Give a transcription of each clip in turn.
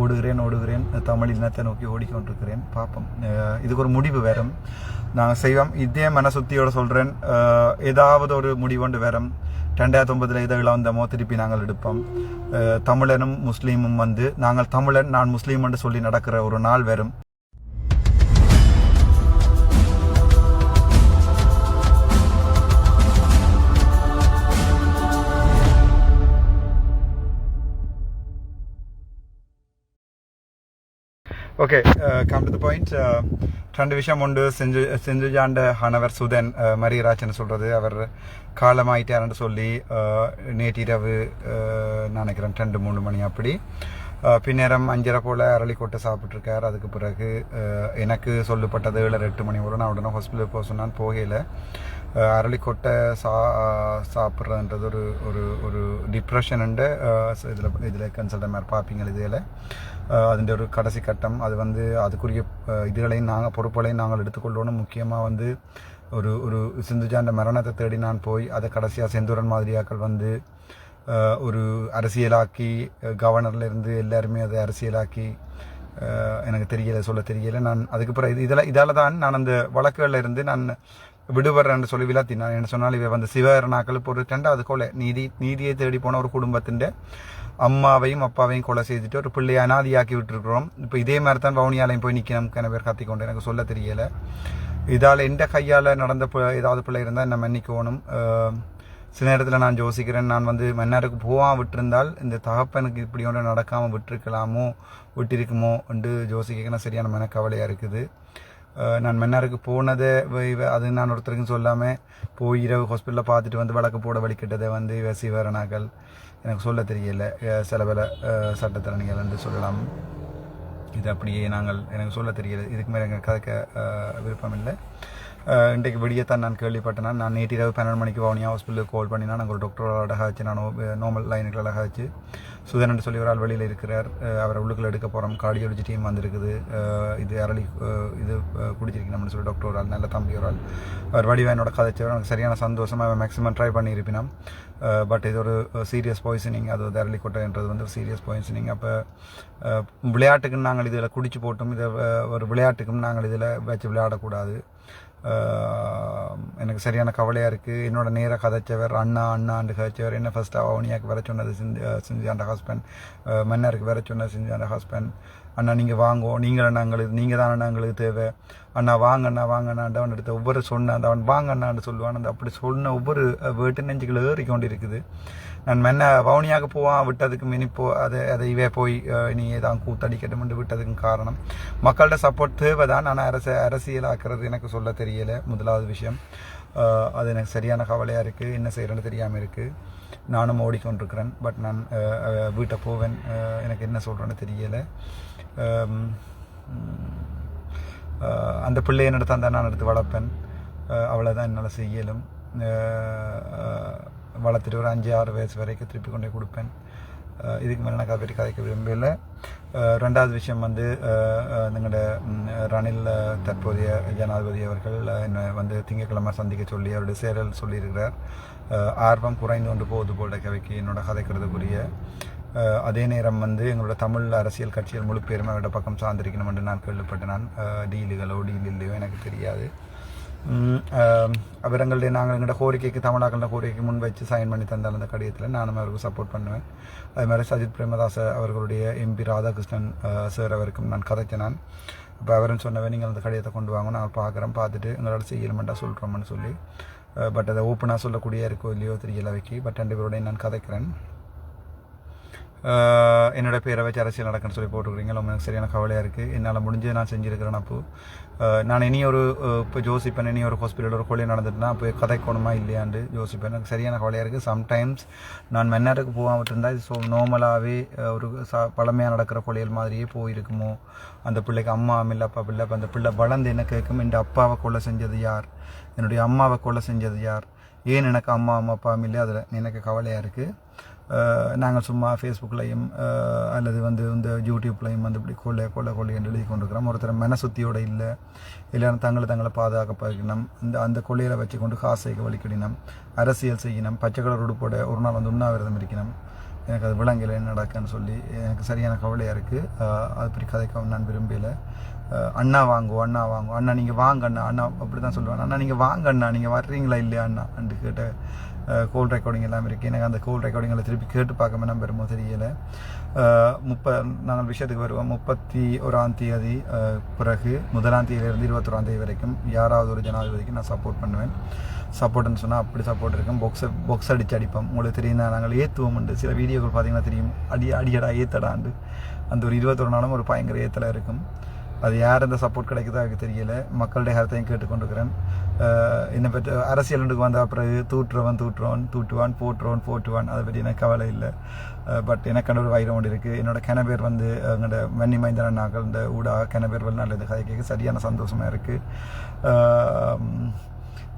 ஓடுகிறேன் ஓடுகிறேன். தமிழ் இனத்தை நோக்கி ஓடிக்கொண்டிருக்கிறேன். பார்ப்போம் இதுக்கு ஒரு முடிவு வரும் நாங்கள் செய்வோம் இதே மனசுத்தியோடு சொல்கிறேன் ஏதாவது ஒரு முடிவுண்டு வரும் ரெண்டாயிரத்தி ஒன்பதில் இதை இழந்தமோ திருப்பி நாங்கள் எடுப்போம். தமிழனும் முஸ்லீமும் வந்து நாங்கள் தமிழன் நான் முஸ்லீம் என்று சொல்லி நடக்கிற ஒரு நாள் வரும் okay come to the point ரெண்டு விஷயம் உண்டு செஞ்சு செஞ்சுஜாண்ட ஹனவர் சுதன் மரியராஜன் சொல்கிறது அவர் காலமாயிட்டார்னு சொல்லி நேற்றிரவு நினைக்கிறேன் ரெண்டு மூணு மணி அப்படி பின்னேரம் அஞ்சரை போல் அரளிக்கொட்டை சாப்பிட்ருக்கார் அதுக்கு பிறகு எனக்கு சொல்லப்பட்டது ஏழரை எட்டு மணி வரும் நான் உடனே ஹாஸ்பிட்டலுக்கு போக சொன்னான் போகையில் அரளிக்கொட்டை சா சாப்பிட்றதுன்றது ஒரு ஒரு ஒரு டிப்ரெஷனுண்டு இதில் இதில் கன்சல்டன் மாதிரி பார்ப்பீங்க இதில் அதிൻ്റെ ஒரு கடைசி கட்டம். அது வந்து அதுக்குரிய இதுகளையும் நாங்கள் பொறுப்புகளையும் நாங்கள் எடுத்துக்கொள்வோன்னு முக்கியமாக வந்து ஒரு ஒரு சிந்துஜாண்ட மரணத்தை தேடி நான் போய் அதை கடைசியாக செந்தூரன் மாதிரியாக்கள் வந்து ஒரு அரசியலாக்கி கவர்னர்லேருந்து எல்லாருமே அதை அரசியலாக்கி எனக்கு தெரியலை சொல்ல தெரியலை. நான் அதுக்கப்புறம் இது இதில் இதால் தான் நான் அந்த வழக்குகளில் இருந்து நான் விடுபடுறேன்னு சொல்லி விளாத்தி நான் என்ன சொன்னால் இவ வந்து சிவகரணாக்கள் இப்போ ஒரு ரெண்டாவது கொலை நீதி நீதியை தேடி போன ஒரு குடும்பத்தின் அம்மாவையும் அப்பாவையும் கொலை செய்துட்டு ஒரு பிள்ளையை அனாதியாக்கி விட்டுருக்குறோம். இப்போ இதே மாதிரி தான் வவுனியாலையும் போய் நிற்கணும் கன பேர் கத்திக்கொண்டு எனக்கு சொல்ல தெரியலை. இதால் எந்த கையால் நடந்த பி- ஏதாவது பிள்ளை இருந்தால் என்ன மன்னிக்கணும். சில நேரத்தில் நான் யோசிக்கிறேன் நான் வந்து மன்னாருக்கு போவான் விட்டிருந்தால் இந்த தகப்பனுக்கு இப்படி ஒன்று நடக்காமல் விட்டிருக்கலாமோ விட்டிருக்குமோ என்று யோசிக்க சரியான மனக்கவலையாக இருக்குது. நான் மன்னாருக்கு போனதை அது நான் ஒருத்தருக்கும் சொல்லாமல் போய் இரவு ஹாஸ்பிட்டலில் பார்த்துட்டு வந்து வழக்கு போட வலிக்கிட்டதை வந்து இவ சிவரணாக்கள் எனக்கு சொல்ல தெரியல. சில பல சட்டத்திறனிகள் என்று சொல்லலாம். இது அப்படியே நாங்கள் எனக்கு சொல்ல தெரியல. இதுக்கு மேலே எங்கள் கதைக்க விருப்பம் இல்லை இன்றைக்கு வெளியே தான் நான் கேள்விப்பட்டேன். நான் நேற்று இரவு பன்னெண்டு மணிக்கு வவுனியா ஹாஸ்பிட்டலுக்கு கால் பண்ணினா நாங்கள் ஒரு டாக்டரோட அழகாச்சு நான் நார்மல் லைனுக்கு அழகாச்சு. சுதன் சொல்லி ஒரு ஆள் வெளியில் இருக்கிறார். அவரை உள்ளுக்குள்ள எடுக்க போகிறோம் கார்டியாலஜி டீம் வந்திருக்குது. இது அரளி இது குடிச்சிருக்கணும்னு சொல்லி டாக்டர் ஒரு ஆள் நல்ல தம்பி ஒரு ஆள். அவர் வடிவாயனோட கதைச்சவர். எனக்கு சரியான சந்தோஷமாக அவன் மேக்ஸிமம் ட்ரை பண்ணியிருப்பினான். பட் இது ஒரு சீரியஸ் பாய்சனிங் அது வந்து அரளிக்கொட்டைன்றது வந்து ஒரு சீரியஸ் பாய்சனிங் அப்போ விளையாட்டுக்குன்னு நாங்கள் இதில் குடிச்சு போட்டும். இதை ஒரு விளையாட்டுக்கும் நாங்கள் இதில் வச்சு விளையாடக்கூடாது. எனக்கு சரியான கவலையாக இருக்குது என்னோட நேராக கதைச்சவர் அண்ணா அண்ணாண்டு கதைச்சவர் என்ன ஃபஸ்ட்டாக அவனியாக்கு வர சொன்னது சிந்தி சிந்தியாண்ட ஹஸ்பண்ட் மன்னருக்கு வர சொன்னது சிந்தியாண்ட ஹஸ்பண்ட் அண்ணா நீங்கள் வாங்கோ. நீங்கள் நாங்களுக்கு நீங்கள் தான் அண்ணா எங்களுக்கு தேவை. அண்ணா வாங்க அண்ணா வாங்க அண்ணாண்டு அவன் எடுத்த ஒவ்வொரு சொன்ன அந்த அவன் வாங்க அண்ணான்னு சொல்லுவான். அந்த அப்படி சொன்ன ஒவ்வொரு வேட்டு நெஞ்சுகளை ஏறி கொண்டு இருக்குது நான் மென்ன வவுனியாக போவான் விட்டதுக்கு மினி போ அதை அதை இவே போய் இனி தான் கூத்தடிக்கட்டும் என்று விட்டதுக்கும் காரணம். மக்கள்கிட்ட சப்போர்ட் தேவை தான் ஆனால் அரச அரசியலாக்குறது எனக்கு சொல்ல தெரியல முதலாவது விஷயம். அது எனக்கு சரியான கவலையாக இருக்குது என்ன செய்கிறேன்னு தெரியாமல் இருக்குது நானும் ஓடிக்கொண்டிருக்கிறேன் பட் நான் வீட்டை போவேன் எனக்கு என்ன சொல்கிறேன்னு தெரியலை. அந்த பிள்ளையை என்னிடத்த அந்த நான் எடுத்து வளர்ப்பேன். அவ்வளோதான் என்னால் செய்யலும். வளர்த்துட்டு ஒரு அஞ்சு ஆறு வயசு வரைக்கும் திருப்பி கொண்டு கொடுப்பேன். இதுக்கு மேலே நான் கதை கதைக்க விரும்பலை ரெண்டாவது விஷயம் வந்து எங்களோட ரணில் தற்போதைய ஜனாதிபதி அவர்கள் என்னை வந்து திங்கட்கிழமை சந்திக்க சொல்லி அவருடைய சேரல் சொல்லியிருக்கிறார். ஆர்வம் குறைந்து கொண்டு போகுது போல கவைக்கு என்னோட கதைக்கிறதுக்குரிய அதே நேரம் வந்து எங்களோட தமிழ் அரசியல் கட்சிகள் முழு பேருமே அவரோட பக்கம் சார்ந்திருக்கணும் என்று நான் கேள்விப்பட்டேன். நான் டீலுகளோ டீல் இல்லையோ எனக்கு தெரியாது. உம், நாங்கள் எங்களோட கோரிக்கைக்கு தமிழாக்கள கோரிக்கைக்கு முன் வச்சு சைன் பண்ணி தந்தால் அந்த கடிதத்தில் நானும் அவருக்கு சப்போர்ட் பண்ணுவேன். அதே மாதிரி சஜித் பிரேமதாஸ் அவர்களுடைய எம்பி ராதாகிருஷ்ணன் சார் அவருக்கும் நான் கதைச்சேன் நான் இப்போ அவரும் சொன்னவன் நீங்கள் அந்த கடிதத்தை கொண்டு வாங்க நான் பார்க்குறேன் பார்த்துட்டு எங்களோட செய்யலமெண்ட்டாக சொல்கிறோம்னு சொல்லி. பட் அதை ஓப்பனாக சொல்லக்கூடிய இருக்கோ இல்லையோ தெரியல வைக்கி பட் ரெண்டு பேரோடையும் நான் கதைக்கிறேன். என்னோட பேரை வச்சு அரசியல் நடக்குன்னு சொல்லி போட்டுக்கிறீங்க எனக்கு சரியான கவலையாக இருக்குது என்னால் முடிஞ்சு நான் செஞ்சுருக்கிறேன் அப்போ. நான் இனி ஒரு இப்போ ஜோசிப்பேன் இனி ஒரு ஹாஸ்பிட்டல் ஒரு கொலை நடந்துட்டுனா போய் கதைக்கணுமா இல்லையாண்டு யோசிப்பேன். எனக்கு சரியான கவலையாக இருக்குது சம்டைம்ஸ் நான் மென்னருக்கு போகாமட்டு இருந்தால் இது ஸோ நார்மலாகவே ஒரு சா பழமையாக நடக்கிற கொலைகள் மாதிரியே போயிருக்குமோ? அந்த பிள்ளைக்கு அம்மா இல்லை அப்பா பிள்ளை அப்போ அந்த பிள்ளை வளர்ந்து என்ன கேட்கும்? என் அப்பாவை கொலை செஞ்சது யார்? என்னுடைய அம்மாவை கொலை செஞ்சது யார்? ஏன் எனக்கு அம்மா அம்மா அப்பா இல்லை அதில் எனக்கு கவலையாக இருக்குது நாங்கள் சும்மா ஃபேஸ்புக்லையும் அல்லது வந்து இந்த யூடியூப்லையும் வந்து இப்படி கொள்ளை கொள்ளை கொள்ளை என்று எழுதி கொண்டிருக்கிறோம். ஒருத்தர் மனசுத்தியோட இல்லை. இல்லைன்னா தங்களை தங்களை பாதுகாக்க பழகினோம் இந்த அந்த கொள்ளையில் வச்சு கொண்டு காசைக்கு வலிக்கடினோம் அரசியல் செய்யணும். பச்சை கலர் உடுப்போட ஒரு நாள் வந்து உண்ணாவிரதம் இருக்கணும். எனக்கு அது விலங்கில் என்ன நடக்குன்னு சொல்லி எனக்கு சரியான கவலையாக இருக்குது அது பற்றி கதைக்க நான் விரும்பலை. அண்ணா வாங்குவோம் அண்ணா வாங்குவோம் அண்ணா நீங்கள் வாங்க அண்ணா. அண்ணா அப்படி தான் சொல்லுவாங்க. அண்ணா நீங்கள் வாங்க அண்ணா. நீங்கள் வர்றீங்களா இல்லையா அண்ணா? அண்டு கேட்ட கோல் ரெக்கார்டிங் எல்லாம் இருக்குது எனக்கு அந்த கோல் ரெக்கார்டிங்கில் திருப்பி கேட்டு பார்க்க நம்ம பெருமோ தெரியலை. முப்ப நாங்கள் விஷயத்துக்கு வருவோம். முப்பத்தி ஓராம் தேதி பிறகு முதலாம் தேதியிலிருந்து இருபத்தொராம் தேதி வரைக்கும் யாராவது ஒரு ஜனாதிபதிக்கு நான் சப்போர்ட் பண்ணுவேன். சப்போர்ட்னு சொன்னால் அப்படி சப்போர்ட் இருக்கும். பொக்ஸ் பொக்ஸ் அடித்து அடிப்போம். உங்களுக்கு தெரியும் நாங்கள் ஏற்றுவோம் உண்டு சில வீடியோக்கள் பார்த்தீங்கன்னா தெரியும். அடி அடியடா ஏத்தடாண்டு. அந்த ஒரு இருபத்தொரு நாளும் ஒரு பயங்கர ஏத்தலாக இருக்கும். அது யார் இந்த சப்போர்ட் கிடைக்குதோ எனக்கு தெரியல. மக்களுடைய கருத்தையும் கேட்டுக்கொண்டிருக்கிறேன். என்னை பற்றி அரசியலுக்கு வந்த பிறகு தூற்றுவன் தூற்றுவான் தூட்டுவான் போட்டுருவான் போட்டுவான் அதை பற்றி எனக்கு கவலை இல்லை. பட் எனக்கு ஒரு வைரம் ஒன்று இருக்குது என்னோடய கிணபேர் வந்து எங்களோட மன்னி மைந்தன நாங்கள் இந்த ஊடாக கிணபேர் வெளிநாட்டில் இந்த கதை கேட்க சரியான சந்தோஷமாக இருக்குது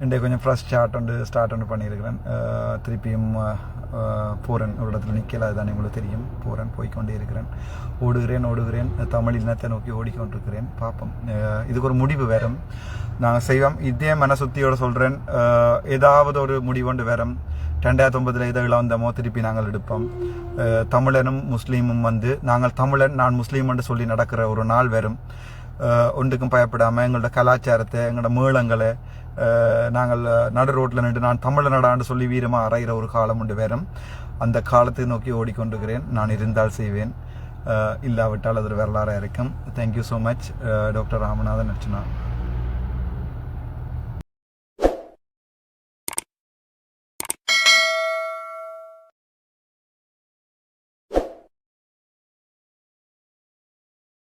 இன்றைய கொஞ்சம் ஃப்ரெஷ் ஸ்டார்ட் வந்து ஸ்டார்ட் வந்து பண்ணியிருக்கிறேன். திருப்பியும் பூரன் ஒரு இடத்துல நிற்கல அதுதான் உங்களுக்கு தெரியும். போகிறேன் போய்க்கொண்டே இருக்கிறேன். ஓடுகிறேன் ஓடுகிறேன். தமிழ் இனத்தை நோக்கி ஓடிக்கொண்டிருக்கிறேன். பார்ப்போம். இதுக்கு ஒரு முடிவு வரும் நாங்கள் செய்வோம். இதே மனசுத்தியோடு சொல்கிறேன் ஏதாவது ஒரு முடிவொண்டு வரும் ரெண்டாயிரத்தி ஒன்பதில் இதை இழந்தமோ திருப்பி நாங்கள் எடுப்போம். தமிழனும் முஸ்லீமும் வந்து நாங்கள் தமிழன் நான் முஸ்லீம் என்று சொல்லி நடக்கிற ஒரு நாள் வரும் ஒன்றுக்கும் பயப்படாமல் எங்களோட கலாச்சாரத்தை எங்களோட மேளங்களை நாங்கள் நடு ரோட்டில் நின்று நான் தமிழ் நடான்னு சொல்லி வீரமாக அறையிற ஒரு காலம் உண்டு வேறும் அந்த காலத்தை நோக்கி ஓடிக்கொண்டிருக்கிறேன் நான் இருந்தால் செய்வேன் இல்லாவிட்டால் அது ஒரு வரலாறாக இருக்கும் thank you so much doctor Ramanathan Archana